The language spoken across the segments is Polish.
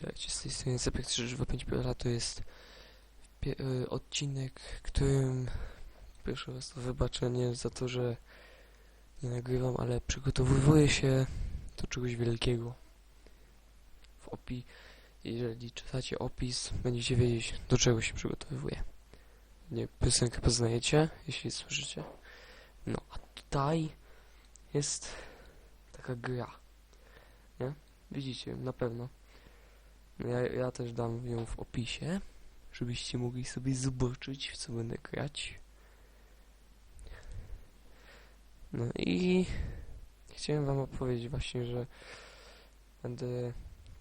Witajcie z tej strony Zepek 325 to jest y, odcinek, którym proszę was o wybaczenie za to, że nie nagrywam, ale przygotowuję się do czegoś wielkiego. W opi jeżeli czytacie opis, będziecie wiedzieć, do czego się przygotowuję. Nie, piosenkę poznajecie, jeśli słyszycie. No, a tutaj jest taka gra. Nie? Widzicie, na pewno. Ja, ja też dam ją w opisie, żebyście mogli sobie zobaczyć, w co będę grać. No i chciałem wam opowiedzieć właśnie, że będę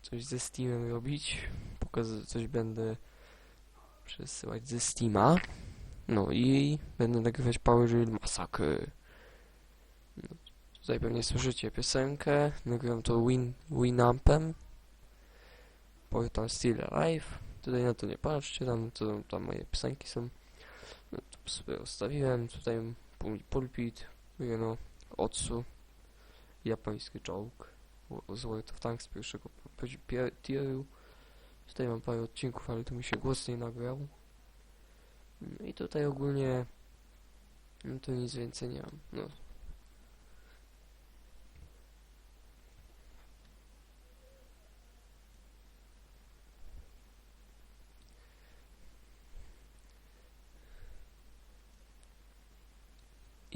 coś ze Steamem robić, pokazać coś będę przesyłać ze Steama. No i będę nagrywać Power Drill Massacre. No, tutaj pewnie słyszycie piosenkę, nagrywam to Win, Winampem portal Still Alive. Tutaj na to nie patrzcie, tam, to, tam moje piosenki są. No, to sobie ustawiłem, tutaj pul- pulpit, no, Otsu, japoński czołg z World of Tanks pierwszego tieru. Tutaj mam parę odcinków, ale tu mi się głos nie nagrał. No i tutaj ogólnie no to nic więcej nie mam. No,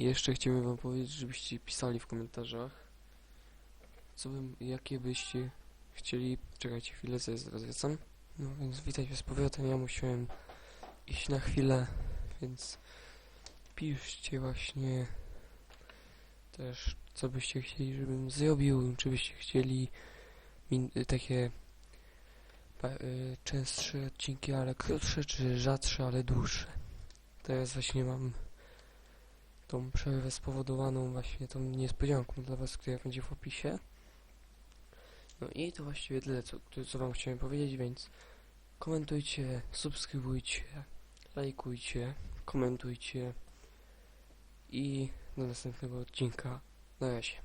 jeszcze chciałbym wam powiedzieć, żebyście pisali w komentarzach, co bym, jakie byście chcieli... Czekajcie chwilę, co jest wracam. No więc witajcie z powrotem, ja musiałem iść na chwilę, więc piszcie właśnie też, co byście chcieli, żebym zrobił, czy byście chcieli y, takie y, częstsze odcinki, ale krótsze, czy rzadsze, ale dłuższe. Teraz właśnie mam tą przerwę spowodowaną właśnie tą niespodzianką dla was, która będzie w opisie. No i to właściwie tyle, co, co wam chciałem powiedzieć, więc komentujcie, subskrybujcie, lajkujcie, komentujcie i do następnego odcinka. Na razie.